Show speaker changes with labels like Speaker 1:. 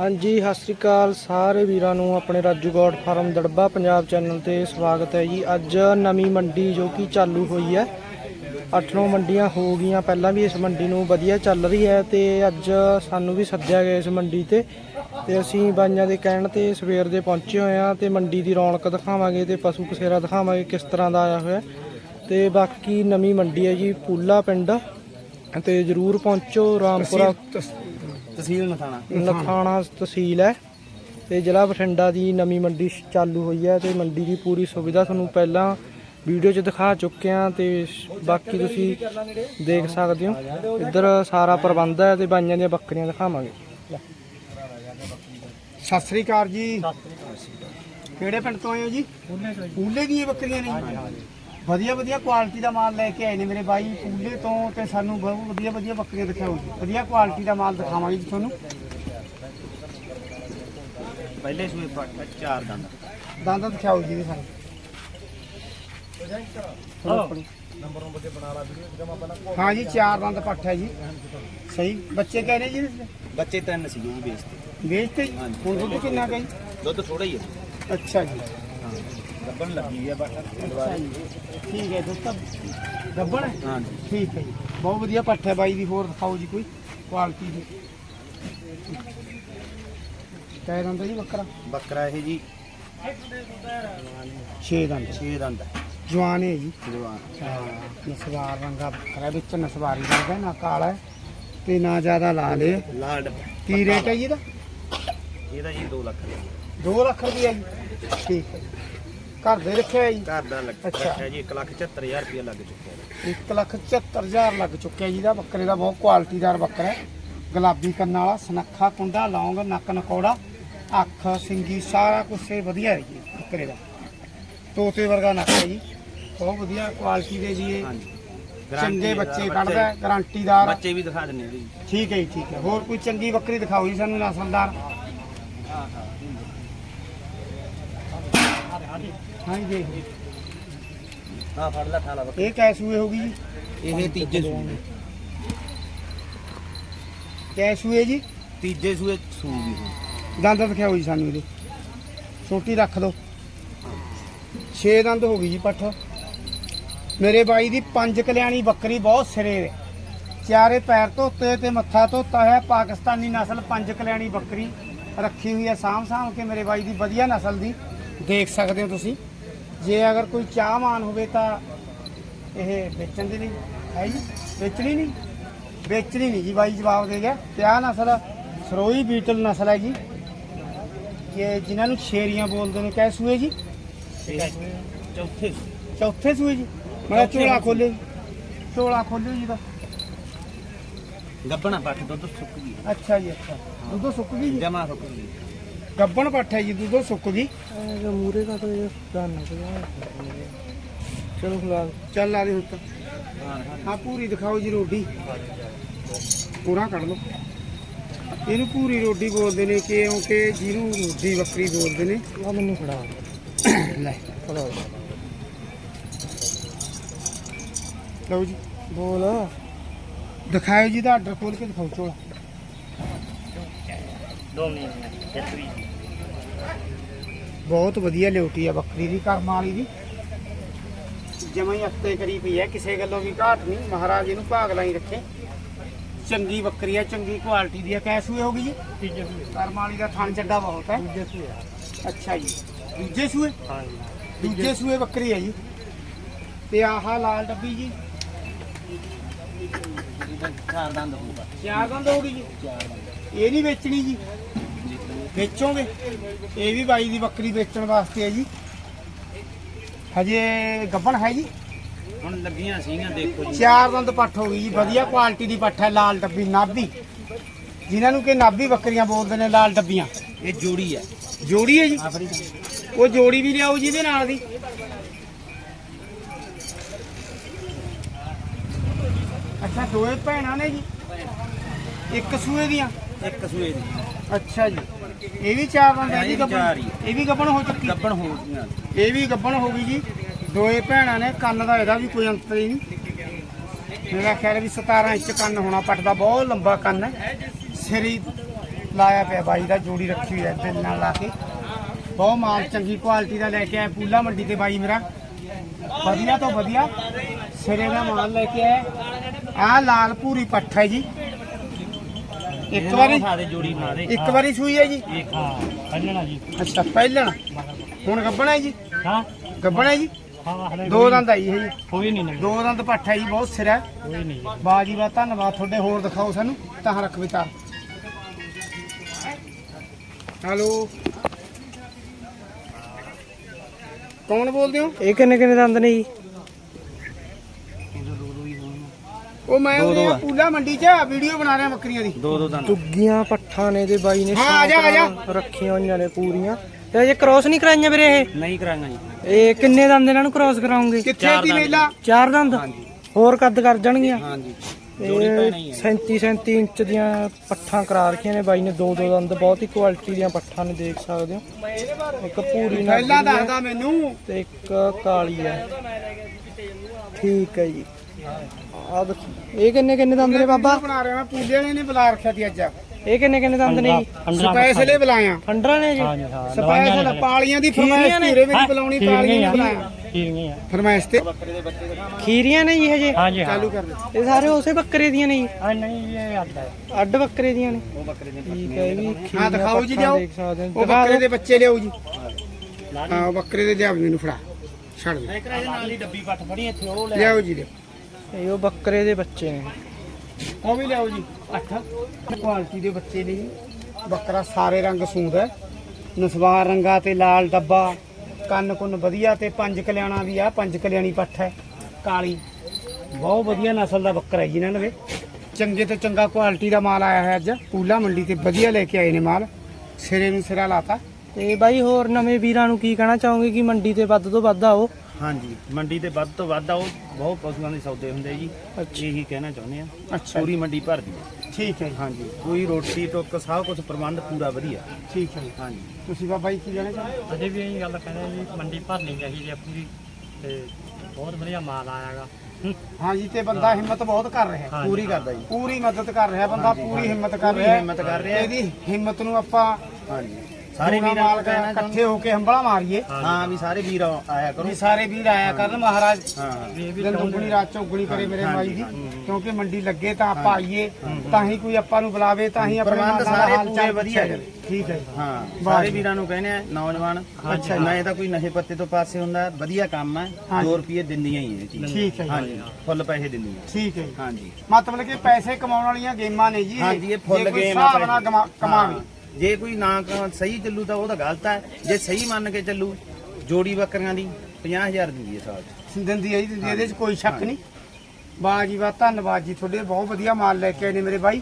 Speaker 1: ਹਾਂਜੀ, ਸਤਿ ਸ੍ਰੀ ਅਕਾਲ ਸਾਰੇ ਵੀਰਾਂ ਨੂੰ, ਆਪਣੇ Raju God farm ਦੜਬਾ Punjab channel ਤੇ ਸਵਾਗਤ ਹੈ ਜੀ। ਅੱਜ ਨਵੀਂ ਮੰਡੀ ਜੋ ਕਿ ਚਾਲੂ ਹੋਈ ਹੈ 8-9 ਮੰਡੀਆਂ ਹੋ ਗਈਆਂ। ਪਹਿਲਾਂ ਵੀ ਇਸ ਮੰਡੀ ਨੂੰ ਵਧੀਆ ਚੱਲ ਰਹੀ ਹੈ ਤੇ ਅੱਜ ਸਾਨੂੰ ਵੀ ਸੱਦਿਆ ਗਿਆ ਇਸ ਮੰਡੀ ਤੇ ਤੇ ਅਸੀਂ ਬਾਈਆਂ ਦੇ ਕਹਿਣ ਤੇ ਸਵੇਰ ਦੇ ਪਹੁੰਚੇ ਹੋਏ ਹਾਂ ਤੇ ਮੰਡੀ ਦੀ ਰੌਣਕ ਦਿਖਾਵਾਂਗੇ ਤੇ ਪਸ਼ੂ ਕਸੇਰਾ ਦਿਖਾਵਾਂਗੇ ਕਿਸ ਤਰ੍ਹਾਂ ਦਾ ਆਇਆ ਹੋਇਆ। ਤੇ ਬਾਕੀ ਨਵੀਂ ਮੰਡੀ ਹੈ ਜੀ, ਪੂਲਾ ਪਿੰਡ ਤੇ ਜਰੂਰ ਪਹੁੰਚੋ, ਰਾਮਪੁਰਾ
Speaker 2: ਤਹਿਸੀਲ ਨਥਾਣਾ।
Speaker 1: ਨਥਾਣਾ ਤਹਿਸੀਲ ਹੈ ਤੇ ਜ਼ਿਲ੍ਹਾ ਬਠਿੰਡਾ ਦੀ ਨਵੀਂ ਮੰਡੀ ਸ਼- ਚਾਲੂ ਹੋਈ ਹੈ ਤੇ ਮੰਡੀ ਦੀ ਪੂਰੀ ਸੁਵਿਧਾ ਤੁਹਾਨੂੰ ਪਹਿਲਾਂ ਵੀਡੀਓ 'ਚ ਦਿਖਾ ਚੁੱਕੇ ਹਾਂ ਤੇ ਸ਼- ਬਾਕੀ ਤੁਸੀਂ ਦੇਖ ਸਕਦੇ ਹੋ। ਇੱਧਰ ਸਾਰਾ ਪ੍ਰਬੰਧ ਹੈ ਤੇ ਬਾਈਆਂ ਦੀਆਂ ਬੱਕਰੀਆਂ ਦਿਖਾਵਾਂਗੇ।
Speaker 2: ਸਤਿ ਸ੍ਰੀ ਅਕਾਲ ਜੀ। ਕਿਹੜੇ ਪਿੰਡ ਤੋਂ ਆਏ ਹੋ ਜੀ? ਪੂਲੇ ਦੀਆਂ ਬੱਕਰੀਆਂ ਨੇ। ਵਧੀਆ ਵਧੀਆ ਕੁਆਲਿਟੀ ਦਾ ਮਾਲ ਲੈ ਕੇ ਆਏ ਨੇ ਮੇਰੇ ਬਾਈ ਪੂਲੇ ਤੋਂ ਤੇ ਸਾਨੂੰ ਬਹੁਤ ਵਧੀਆ ਵਧੀਆ ਬੱਕਰੀਆਂ ਦਿਖਾਓ ਜੀ। ਵਧੀਆ ਕੁਆਲਿਟੀ ਦਾ ਮਾਲ ਦਿਖਾਵਾਂਗੇ ਜੀ ਤੁਹਾਨੂੰ।
Speaker 3: ਪਹਿਲੇ ਸੂਏ ਪੱਟ ਚਾਰ ਦੰਦ।
Speaker 2: ਦੰਦ ਦਿਖਾਓ ਜੀ ਸਾਨੂੰ। ਹਾਂ ਜੀ ਚਾਰ ਦੰਦ ਪੱਠ ਹੈ ਜੀ। ਸਹੀ। ਬੱਚੇ ਕਹਿ ਰਹੇ ਜੀ?
Speaker 3: ਬੱਚੇ ਤਿੰਨ ਸੀਗੇ ਜੀ ਵੇਚਦੇ
Speaker 2: ਵੇਚਤੇ ਜੀ? ਹੁਣ ਦੁੱਧ ਕਿੰਨਾ ਕਹੀ
Speaker 3: ਦੁੱਧ ਥੋੜਾ ਹੀ ਹੈ।
Speaker 2: ਅੱਛਾ ਜੀ।
Speaker 3: ਗੱਬਣ ਲੱਗੀ ਹੈ ਬੱਟ
Speaker 2: ਠੀਕ ਹੈ ਦੋਸਤੋ ਗੱਬਣ ਹੈ
Speaker 3: ਹਾਂ ਜੀ
Speaker 2: ਠੀਕ ਹੈ ਜੀ। ਬਹੁਤ ਵਧੀਆ ਪੱਠ ਹੈ ਬਾਈ ਦੀ ਹੋਰ ਦਿਖਾਓ ਜੀ ਕੋਈ ਕੁਆਲਿਟੀ ਦੀ। ਕਹਿ ਦਿੰਦਾ ਜੀ ਬੱਕਰਾ?
Speaker 3: ਬੱਕਰਾ ਇਹ ਜੀ।
Speaker 2: 6 ਦੰਦ।
Speaker 3: 6 ਦੰਦ
Speaker 2: ਜਵਾਨ ਹੈ ਜੀ।
Speaker 3: ਜਵਾਨ।
Speaker 2: ਹਾਂ ਨਸਵਾਰ ਰੰਗਾ ਬੱਕਰਾ ਵਿੱਚ ਨਸਵਾਰੀ ਰੰਗਾ ਨਾ ਕਾਲਾ ਤੇ ਨਾ ਜ਼ਿਆਦਾ ਲਾਲ ਹੈ।
Speaker 3: ਲਾਲ
Speaker 2: ਕੀ ਰੇਟ ਹੈ ਜੀ ਇਹਦਾ?
Speaker 3: ਇਹਦਾ ਜੀ 2 ਲੱਖ ਦਾ
Speaker 2: 2 ਲੱਖ ਰੁਪਈਆ ਜੀ। ਠੀਕ ਹੈ। ਘਰ ਦੇ ਰੱਖਿਆ ਜੀ।
Speaker 3: ਘਰ ਦਾ ਲੱਗ
Speaker 2: ਅੱਛਾ।
Speaker 3: ਰੱਖਿਆ ਜੀ 1 ਲੱਖ 74000 ਰੁਪਏ ਲੱਗ ਚੁੱਕਿਆ ਹੈ
Speaker 2: 1 ਲੱਖ 74000 ਲੱਗ ਚੁੱਕਿਆ ਜੀ ਦਾ ਬੱਕਰੇ ਦਾ ਬਹੁਤ ਕੁਆਲਿਟੀਦਾਰ ਬੱਕਰਾ ਹੈ। ਗੁਲਾਬੀ ਕੰਨ ਵਾਲਾ ਸਨੱਖਾ ਕੁੰਡਾ ਲੌਂਗ ਨੱਕ ਨਕੌੜਾ ਅੱਖ ਸਿੰਗੀ ਸਾਰਾ ਕੁਝ ਸੇ ਵਧੀਆ ਹੈ ਜੀ ਬੱਕਰੇ ਦਾ। ਤੋਤੇ ਵਰਗਾ ਨੱਕ ਹੈ ਜੀ ਬਹੁਤ ਵਧੀਆ ਕੁਆਲਿਟੀ ਦੇ ਜੀ ਇਹ।
Speaker 3: ਹਾਂਜੀ।
Speaker 2: ਚੰਗੇ ਬੱਚੇ ਕੱਢਦਾ ਹੈ, ਗਾਰੰਟੀਦਾਰ
Speaker 3: ਬੱਚੇ ਵੀ ਦਿਖਾ ਦਿੰਨੇ ਜੀ।
Speaker 2: ਠੀਕ ਹੈ ਜੀ ਠੀਕ ਹੈ। ਹੋਰ ਕੋਈ ਚੰਗੀ ਬੱਕਰੀ ਦਿਖਾਓ ਜੀ ਸਾਨੂੰ ਨਸਲਦਾਰ। ਹਾਂ ਜੀ ਦੇਖ ਜੀ
Speaker 3: ਹਾਂ ਫੜ ਲੈ ਥਾਲਾ ਬੱਕਰਾ
Speaker 2: ਇਹ ਕੈਸੂਏ ਹੋ ਗਈ ਜੀ?
Speaker 3: ਇਹ ਤੀਜੇ ਸੂਏ।
Speaker 2: ਕੈਸੂਏ ਜੀ?
Speaker 3: ਤੀਜੇ ਸੂਏ ਸੂਗੀ ਹੁਣ।
Speaker 2: ਦੰਦ ਦਿਖਾਓ ਜੀ ਸਾਨੂੰ ਇਹਦੇ। ਛੋਟੀ ਰੱਖ ਦਿਓ 6 ਦੰਦ ਹੋ ਗਈ ਜੀ ਪੱਠ। ਮੇਰੇ ਬਾਈ ਦੀ ਪੰਜ ਕਲਿਆਣੀ ਬੱਕਰੀ ਬਹੁਤ ਸਿਰੇ ਹੈ ਚਾਰੇ ਪੈਰ ਧੋਤੇ ਤੇ ਮੱਥਾ ਧੋਤਾ ਹੈ। ਪਾਕਿਸਤਾਨੀ ਨਸਲ ਪੰਜ ਕਲਿਆਣੀ ਬੱਕਰੀ ਰੱਖੀ ਹੋਈ ਹੈ। ਸਾਂਭ ਸਾਂਭ ਕੇ ਮੇਰੇ ਬਾਈ ਦੀ ਵਧੀਆ ਨਸਲ ਦੀ। ਦੇਖ ਸਕਦੇ ਹੋ ਤੁਸੀਂ। ਜੇ ਅਗਰ ਕੋਈ ਚਾਹਵਾਨ ਹੋਵੇ ਤਾਂ ਇਹ ਵੇਚਣ ਦੀ ਨਹੀਂ ਹੈ ਜੀ। ਵੇਚਣੀ ਨਹੀਂ। ਵੇਚਣੀ ਨਹੀਂ ਜੀ ਬਾਈ ਜਵਾਬ ਦੇ ਗਿਆ। ਤੇ ਆਹ ਨਸਲ ਸਰੋਈ ਬੀਟਲ ਨਸਲ ਹੈ ਜੀ। ਇਹ ਜਿਨ੍ਹਾਂ ਨੂੰ ਸ਼ੇਰੀਆਂ ਬੋਲਦੇ ਨੇ ਕਹਿ ਸੂਏ ਜੀ।
Speaker 3: ਚੌਥੇ
Speaker 2: ਚੌਥੇ ਸੂਏ ਜੀ। ਮੈਂ ਝੋਲਾ ਖੋਲੇ ਝੋਲਾ ਖੋਲਿਓ ਜੀ ਦਾ
Speaker 3: ਗੱਬਣਾ ਪੱਟ ਦੁੱਧ ਸੁੱਕ ਗਈ।
Speaker 2: ਅੱਛਾ ਜੀ ਅੱਛਾ। ਦੁੱਧੋ ਸੁੱਕ ਗਈ
Speaker 3: ਜਮਾ ਸੁੱਕ ਗਈ।
Speaker 2: ਗੱਬਣ ਪੱਠ ਹੈ ਜੀ ਦੁੱਧੋ ਸੁੱਕ ਗਈ।
Speaker 1: ਜੋ ਮੂਰੇ ਦਾ ਤਾਂ ਜਾਨਣਾ ਚਲੋ ਫਿਲਹਾਲ।
Speaker 2: ਚੱਲ ਆ ਦੇ ਹੁਣ ਤਾਂ।
Speaker 3: ਹਾਂ
Speaker 2: ਪੂਰੀ ਦਿਖਾਓ ਜੀ ਰੋਡੀ ਪੂਰਾ ਕੱਢ ਲਓ। ਇਹਨੂੰ ਪੂਰੀ ਰੋਡੀ ਬੋਲਦੇ ਨੇ ਕਿਉਂਕਿ ਜਿਹਨੂੰ ਰੋਡੀ ਬੱਕਰੀ ਬੋਲਦੇ ਨੇ।
Speaker 1: ਆ ਮੈਨੂੰ ਫੜਾ।
Speaker 2: ਲੈ।
Speaker 1: ਫੜਾ।
Speaker 2: ਲਓ ਜੀ।
Speaker 1: ਬੋਲ।
Speaker 2: ਦਿਖਾਓ ਜੀ ਦਾ ਆਰਡਰ ਖੋਲ ਕੇ ਦਿਖਾਓ ਝੋਲਾ।
Speaker 3: ਦੋ ਮਹੀਨੇ ਜੱਤਰੀ
Speaker 2: ਬਹੁਤ ਵਧੀਆ ਲਿਉਟੀ ਆ ਬੱਕਰੀ ਦੀ ਕਰਮ ਵਾਲੀ ਦੀ। ਜਮਾਂ ਹੀ ਹੱਤੇ ਕਰੀ ਪਈ ਹੈ ਕਿਸੇ ਗੱਲੋਂ ਵੀ ਘਾਟ ਨਹੀਂ। ਮਹਾਰਾਜ ਇਹਨੂੰ ਭਾਗ ਲਾਈ ਰੱਖੇ। ਚੰਗੀ ਬੱਕਰੀ ਹੈ ਚੰਗੀ ਕੁਆਲਿਟੀ ਦੀ ਹੈ ਕੈਸੂਏ ਹੋ ਗਈ ਜੀ? ਤੀਜੇ ਸੂਏ। ਕਰਮ ਵਾਲੀ ਦਾ ਥਣ ਚੱਡਾ ਬਹੁਤ ਹੈ।
Speaker 1: ਦੂਜੇ ਸੂਏ
Speaker 2: ਅੱਛਾ ਜੀ। ਦੂਜੇ ਸੂਏ?
Speaker 1: ਹਾਂ ਜੀ।
Speaker 2: ਦੂਜੇ ਸੂਏ ਬੱਕਰੀ ਹੈ ਜੀ। ਤੇ ਆਹ ਲਾਲ ਡੱਬੀ ਜੀ।
Speaker 3: ਚਾਰ ਦੰਦ ਹੋਊਗਾ।
Speaker 2: ਚਾਰ ਦੰਦ ਹੋ ਗਈ ਜੀ। ਇਹ ਨਹੀਂ ਵੇਚਣੀ ਜੀ। ਵੇਚੋਗੇ? ਇਹ ਵੀ ਬਾਈ ਦੀ ਬੱਕਰੀ ਵੇਚਣ ਵਾਸਤੇ ਹੈ ਜੀ। ਹਜੇ ਗੱਬਣ ਹੈ ਜੀ।
Speaker 3: ਹੁਣ ਲੱਗੀਆਂ ਸੀਗੀਆਂ ਦੇਖੋ ਜੀ।
Speaker 2: ਚਾਰ ਦੰਦ ਪੱਠ ਹੋ ਗਈ ਜੀ। ਵਧੀਆ ਕੁਆਲਿਟੀ ਦੀ ਪੱਠ ਹੈ ਲਾਲ ਡੱਬੀ ਨਾਭੀ। ਜਿਨ੍ਹਾਂ ਨੂੰ ਕਿ ਨਾਭੀ ਬੱਕਰੀਆਂ ਬੋਲਦੇ ਨੇ ਲਾਲ ਡੱਬੀਆਂ।
Speaker 3: ਇਹ ਜੋੜੀ ਹੈ।
Speaker 2: ਜੋੜੀ ਹੈ ਜੀ। ਉਹ ਜੋੜੀ ਵੀ ਲਿਆਓ ਜੀ ਇਹਦੇ ਨਾਲ ਦੀ। ਅੱਛਾ ਦੋਏ ਭੈਣਾਂ ਨੇ ਜੀ। ਇੱਕ ਸੂਏ ਦੀਆਂ।
Speaker 3: ਇੱਕ ਸੂਏ ਦੀ।
Speaker 2: ਅੱਛਾ ਜੀ। ਇਹ ਵੀ ਚਾਰ ਦੰਦ ਹੈ ਜੀ
Speaker 3: ਚਾਰ
Speaker 2: ਗੱਬਣ?
Speaker 3: ਹੀ।
Speaker 2: ਇਹ ਵੀ ਗੱਬਣ ਹੋ ਚੁੱਕੀ?
Speaker 3: ਗੱਬਣ ਹੋ ਗਈਆਂ।
Speaker 2: ਇਹ ਵੀ ਗੱਬਣ ਹੋ ਗਈ ਜੀ। ਦੋਏ ਭੈਣਾਂ ਨੇ ਕੰਨ ਦਾ ਇਹਦਾ ਵੀ ਕੋਈ ਅੰਤਰ ਹੀ ਨਹੀਂ। ਮੇਰਾ ਖਿਆਲ ਵੀ 17 ਇੰਚ ਕੰਨ ਹੋਣਾ ਪੱਟ ਦਾ ਬਹੁਤ ਲੰਬਾ ਕੰਨ ਹੈ। ਸਿਰੀ ਲਾਇਆ ਪਿਆ ਬਾਈ ਦਾ ਜੋੜੀ ਰੱਖੀ ਹੋਈ ਹੈ ਦਿਲ ਨਾਲ ਲਾ ਕੇ। ਬਹੁਤ ਮਾਲ ਚੰਗੀ ਕੁਆਲਿਟੀ ਦਾ ਲੈ ਕੇ ਆਇਆ। ਪੂਲਾ ਮੰਡੀ ਤੇ ਬਾਈ ਮੇਰਾ। ਵਧੀਆ ਤੋਂ ਵਧੀਆ ਸਿਰੇ ਦਾ ਮਾਲ ਲੈ ਕੇ ਆਇਆ। ਆ ਲਾਲ ਪੂਰੀ ਪੱਠ ਹੈ ਜੀ। ਇੱਕ ਵਾਰੀ?
Speaker 3: ਖਾ ਦੇ ਜੋੜੀ ਬਣਾ ਦੇ।
Speaker 2: ਇੱਕ ਵਾਰੀ ਸੂਈ ਹੈ ਜੀ?
Speaker 3: ਇੱਕ ਹਾਂ ਪੰਨਣਾ ਜੀ।
Speaker 2: ਅੱਛਾ ਪਹਿਲਣ। ਹੁਣ ਗੱਬਣਾ ਹੈ ਜੀ?
Speaker 3: ਹਾਂ?
Speaker 2: ਗੱਬਣਾ ਹੈ ਜੀ?
Speaker 3: ਹਾਂ ਹਲੇ
Speaker 2: ਦੋ ਦੰਦ ਆਈ ਹੈ ਜੀ।
Speaker 3: ਕੋਈ ਨਹੀਂ
Speaker 2: ਦੋ ਦੰਦ ਪੱਠ ਹੈ ਜੀ ਬਹੁਤ ਸਿਰਾ ਹੈ।
Speaker 3: ਕੋਈ ਨਹੀਂ
Speaker 2: ਬਾਜੀ ਬਾ ਧੰਨਵਾਦ। ਤੁਹਾਡੇ ਹੋਰ ਦਿਖਾਓ ਸਾਨੂੰ ਤਾਂ ਰੱਖ ਵਿਚਾਰ। ਹੈਲੋ। ਕੌਣ ਬੋਲਦੇ ਹੋ?
Speaker 1: ਇਹ ਕਿੰਨੇ ਕਿੰਨੇ ਦੰਦ ਨੇ ਜੀ?
Speaker 2: ਉਹ ਮੈਂ ਉਹਦੇ
Speaker 3: ਆ।
Speaker 2: ਪੂਲਾ ਮੰਡੀ 'ਚ ਵੀਡੀਓ ਬਣਾ ਰਿਹਾ ਬੱਕਰੀਆਂ ਦੀ।
Speaker 3: ਦੋ ਦੋ ਦੰਦ
Speaker 1: ਦੁੱਗੀਆਂ ਪੱਠਾਂ ਨੇ ਦੇ ਬਾਈ ਨੇ
Speaker 2: ਹਾਂ, ਆ ਜਾ, ਆ ਜਾ।
Speaker 1: ਸ਼ੌਂਕ ਨਾਲ ਰੱਖੀਆਂ ਹੋਈਆਂ ਨੇ ਪੂਰੀਆਂ। ਤੇ ਅਜੇ ਕ੍ਰੋਸ ਨਹੀਂ ਕਰਾਈਆਂ ਵੀਰੇ ਇਹ?
Speaker 3: ਨਹੀਂ ਕਰਾਂਗਾ ਜੀ।
Speaker 1: ਇਹ ਕਿੰਨੇ ਦੰਦ ਇਹਨਾਂ ਨੂੰ ਕ੍ਰੋਸ ਕਰਾਉਂਗੇ?
Speaker 2: ਕਿੱਥੇ ਦੀ। ਮੇਲਾ?
Speaker 1: ਚਾਰ ਦੰਦ?
Speaker 3: ਹਾਂਜੀ।
Speaker 1: ਹੋਰ ਕੱਦ ਕਰ ਜਾਣਗੀਆਂ?
Speaker 3: ਹਾਂਜੀ। ਜੋੜੀ
Speaker 1: ਇਹ
Speaker 3: ਪੈਣਾ ਹੀ। ਹੈ
Speaker 1: 37 37 ਇੰਚ ਦੀਆਂ ਪੱਠਾਂ ਕਰਾ ਰੱਖੀਆਂ ਨੇ ਬਾਈ ਨੇ। ਦੋ ਦੋ ਦੰਦ ਬਹੁਤ ਹੀ ਕੁਆਲਿਟੀ ਦੀਆਂ ਪੱਠਾਂ ਨੇ ਦੇਖ ਸਕਦੇ ਹੋ। ਇੱਕ ਪੂਰੀ ਨਾਲ
Speaker 2: ਪਹਿਲਾਂ ਦੱਸਦਾ ਮੈਨੂੰ।
Speaker 1: ਤੇ ਇੱਕ ਕਾਲੀ ਹੈ ਠੀਕ ਹੈ ਜੀ। ਆ ਦੇਖੋ। ਇਹ ਕਿੰਨੇ ਕਿੰਨੇ ਦੰਦ ਨੇ ਬਾਬਾ?
Speaker 2: ਵੀਡੀਓ ਬਣਾ ਰਿਹਾ ਮੈਂ ਪੂਲੇ ਵਾਲੇ ਨੇ ਬੁਲਾ ਰੱਖਿਆ ਸੀ ਅੱਜ।
Speaker 1: ਇਹ ਕਿੰਨੇ ਕਿੰਨੇ ਦੰਦ ਨੇ? ਜੀ
Speaker 2: ਸਪੈਸ਼ਲ ਹੀ ਬੁਲਾਇਆ।
Speaker 1: ਫੰਡਰਾ ਨੇ ਜੀ?
Speaker 2: ਸਪੈਸ਼ਲ ਪਾਲੀਆਂ ਦੀ ਫਰਮਾਇਸ਼ ਧੀਰੇ ਵਿੱਚ ਬੁਲਾਉਣੀ ਪਾਲੀਆਂ ਨੇ। ਬੁਲਾਇਆ।
Speaker 3: ਠੀਕ ਹੈ
Speaker 2: ਫਰਮਾਇਸ਼ ਤੇ।
Speaker 1: ਖੀਰੀਆਂ ਨੇ ਜੀ ਹਜੇ
Speaker 3: ਹਾਂਜੀ
Speaker 2: ਚਾਲੂ ਕਰ ਦੇ।
Speaker 1: ਇਹ ਸਾਰੇ ਉਸੇ ਬੱਕਰੇ ਦੀਆਂ ਨੇ ਜੀ?
Speaker 3: ਹਾਂ ਨਹੀਂ ਇਹ ਅੱਡ ਹੈ।
Speaker 1: ਅੱਡ ਬੱਕਰੇ ਦੀਆਂ ਨੇ?
Speaker 3: ਉਹ ਬੱਕਰੇ ਦੇ
Speaker 1: ਠੀਕ ਹੈ
Speaker 2: ਹਾਂ ਦਿਖਾਓ ਜੀ ਲਿਆਓ। ਉਹ ਬੱਕਰੇ ਬੱਚੇ ਲਿਆਓ ਜੀ। ਹਾਂ। ਬੱਕਰੇ ਦੇ ਲਿਆਓ ਮੈਨੂੰ ਫੜਾ। ਛੱਡ ਦੇ।
Speaker 3: ਇੱਕ ਇਹਦੇ ਨਾਲ ਹੀ ਡੱਬੀ ਪੱਠ ਫੜੀ ਇੱਥੇ ਉਹ ਲੈ
Speaker 2: ਲਿਆਓ ਜੀ ਲਿਆਓ।
Speaker 1: ਇਹ ਉਹ ਬੱਕਰੇ ਦੇ ਬੱਚੇ ਨੇ।
Speaker 2: ਉਹ ਵੀ ਲਿਆਓ ਜੀ ਅੱਠ। ਕੁਆਲਿਟੀ ਦੇ ਬੱਚੇ ਨੇ ਜੀ। ਬੱਕਰਾ ਸਾਰੇ ਰੰਗ ਸੂਦ ਹੈ। ਨਸਵਾਰ ਰੰਗਾ ਤੇ ਲਾਲ ਡੱਬਾ ਕੰਨ ਕੁੰਨ ਵਧੀਆ ਤੇ ਪੰਜ ਕਲਿਆਣਾ ਵੀ ਆ ਪੰਜ ਕਲਿਆਣੀ ਪੱਠ ਹੈ ਕਾਲੀ। ਬਹੁਤ ਵਧੀਆ ਨਸਲ ਦਾ ਬੱਕਰਾ ਹੈ ਜੀ ਇਹਨਾਂ ਦੇ ਚੰਗੇ ਤੋਂ ਚੰਗਾ ਕੁਆਲਿਟੀ ਦਾ ਮਾਲ ਆਇਆ ਹੈ ਅੱਜ। ਪੂਲਾ ਮੰਡੀ ਤੇ ਵਧੀਆ ਲੈ ਕੇ ਆਏ ਨੇ ਮਾਲ। ਸਿਰੇ ਨੂੰ ਸਿਰਾ ਲਾਤਾ।
Speaker 1: ਤੇ ਬਾਈ ਹੋਰ ਨਵੇਂ ਵੀਰਾਂ ਨੂੰ ਕੀ ਕਹਿਣਾ ਚਾਹੋਗੇ ਕਿ ਮੰਡੀ ਤੇ ਵੱਧ ਤੋਂ ਵੱਧ ਆਓ?
Speaker 3: ਹਾਂਜੀ ਮੰਡੀ ਤੇ ਵੱਧ ਤੋਂ ਵੱਧ ਆਓ ਬਹੁਤ ਪਸ਼ੂਆਂ ਦੇ ਸੌਦੇ ਹੁੰਦੇ ਜੀ। ਇਹੀ ਕਹਿਣਾ ਚਾਹੁੰਦੇ ਆ
Speaker 2: ਅੱਛਾ।
Speaker 3: ਪੂਰੀ ਮੰਡੀ ਭਰਦੀ ਹੈ
Speaker 2: ਠੀਕ ਹੈ ਜੀ।
Speaker 3: ਹਾਂਜੀ ਕੋਈ ਰੋਟੀ ਟੁੱਕ ਸਭ ਕੁਝ ਪ੍ਰਬੰਧ ਪੂਰਾ ਵਧੀਆ।
Speaker 2: ਠੀਕ ਹੈ ਜੀ।
Speaker 3: ਹਾਂਜੀ।
Speaker 2: ਤੁਸੀਂ ਬਾਬਾ ਜੀ ਕੀ ਕਹਿਣਾ ਚਾਹੁੰਦੇ?
Speaker 4: ਅਜੇ ਵੀ ਇਹੀ ਗੱਲ ਕਹਿੰਦੇ ਜੀ ਮੰਡੀ ਭਰਨੀ ਚਾਹੀਦੀ ਹੈ ਪੂਰੀ ਤੇ ਬਹੁਤ ਵਧੀਆ ਮਾਲ ਆਇਆਗਾ।
Speaker 2: ਹਾਂ ਜੀ ਤੇ ਬੰਦਾ ਹਿੰਮਤ ਬਹੁਤ ਕਰ ਰਿਹਾ। ਹੈ
Speaker 3: ਪੂਰੀ ਕਰਦਾ ਜੀ।
Speaker 2: ਪੂਰੀ ਮਦਦ ਕਰ ਰਿਹਾ ਬੰਦਾ ਪੂਰੀ ਹਿੰਮਤ ਕਰ
Speaker 3: ਪੂਰੀ
Speaker 2: ਰਿਹਾ।
Speaker 3: ਹਿੰਮਤ ਕਰ ਰਿਹਾ।
Speaker 2: ਇਹਦੀ ਹਿੰਮਤ ਨੂੰ ਆਪਾਂ
Speaker 3: ਹਾਂਜੀ। ਸਾਰੇ ਵੀਰਾਂ ਨੂੰ ਕਹਿਣਾ
Speaker 2: ਇਕੱਠੇ ਹੋ ਕੇ ਹੰਬਲਾ ਮਾਰੀਏ।
Speaker 3: ਹਾਂ ਵੀ ਸਾਰੇ ਵੀਰ ਆਇਆ ਕਰੋ।
Speaker 2: ਵੀ ਸਾਰੇ ਵੀਰ ਆਇਆ ਕਰਨ ਮਹਾਰਾਜ। ਦੁਗਣੀ ਰਾਤ ਚੌਗਣੀ ਕਰੇ ਮੇਰੇ ਮਾਈ ਦੀ ਕਿਉਂਕਿ ਮੰਡੀ ਲੱਗੇ ਤਾਂ ਆਪਾਂ ਆਈਏ ਤਾਂ ਹੀ ਕੋਈ ਆਪਾਂ ਨੂੰ ਬੁਲਾਵੇ ਤਾਂ ਹੀ ਆਪਣੇ ਦਾ
Speaker 3: ਸਾਰੇ ਪੂਰੇ ਵਧੀਆ
Speaker 2: ਜਾਵੇ। ਠੀਕ ਹੈ
Speaker 3: ਹਾਂ ਸਾਰੇ ਵੀਰਾਂ ਨੂੰ ਕਹਿੰਦੇ ਆ ਨੌਜਵਾਨ
Speaker 2: ਅੱਛਾ
Speaker 3: ਨਾ ਇਹ ਤਾਂ ਕੋਈ ਨਸ਼ੇ ਪੱਤੇ ਤੋਂ ਪਾਸੇ ਹੁੰਦਾ ਵਧੀਆ ਕੰਮ ਹੈ
Speaker 2: ਹਾਂਜੀ।
Speaker 3: 2 ਰੁਪਏ ਦਿੰਦੀਆਂ ਹੀ ਇਹ ਚੀਜ਼।
Speaker 2: ਠੀਕ ਹੈ ਜੀ।
Speaker 3: ਹਾਂਜੀ ਫੁੱਲ ਪੈਸੇ ਦਿੰਦੀਆਂ।
Speaker 2: ਠੀਕ ਹੈ ਜੀ।
Speaker 3: ਹਾਂਜੀ।
Speaker 2: ਮਤਲਬ ਕਿ ਪੈਸੇ ਕਮਾਉਣ ਵਾਲੀਆਂ ਗੇਮਾਂ ਨੇ ਜੀ
Speaker 3: ਹਾਂਜੀ, ਇਹ ਫੁੱਲ ਗੇਮ ਆ
Speaker 2: ਨਾਲ। ਕਮਾ- ਕਮਾਵੇ।
Speaker 3: ਜੇ ਕੋਈ ਨਾ ਸਹੀ ਚੱਲੂ ਤਾਂ ਉਹ ਤਾਂ ਗਲਤ ਹੈ। ਜੇ ਸਹੀ ਮੰਨ ਕੇ ਚੱਲੂ ਜੋੜੀ ਬੱਕਰੀਆਂ ਦੀ 50000 ਦਿੰਦੀ ਹੈ ਸਾਲ।
Speaker 2: ਦਿੰਦੀ ਹੈ ਜੀ ਦਿੰਦੀ ਹੈ, ਇਹਦੇ 'ਚ ਕੋਈ ਸ਼ੱਕ ਨਹੀਂ। ਬਾਜੀ ਬਾ ਧੰਨਵਾਦ ਜੀ ਤੁਹਾਡੇ। ਬਹੁਤ ਵਧੀਆ ਮਾਲ ਲੈ ਕੇ ਆਏ ਨੇ ਮੇਰੇ ਬਾਈ।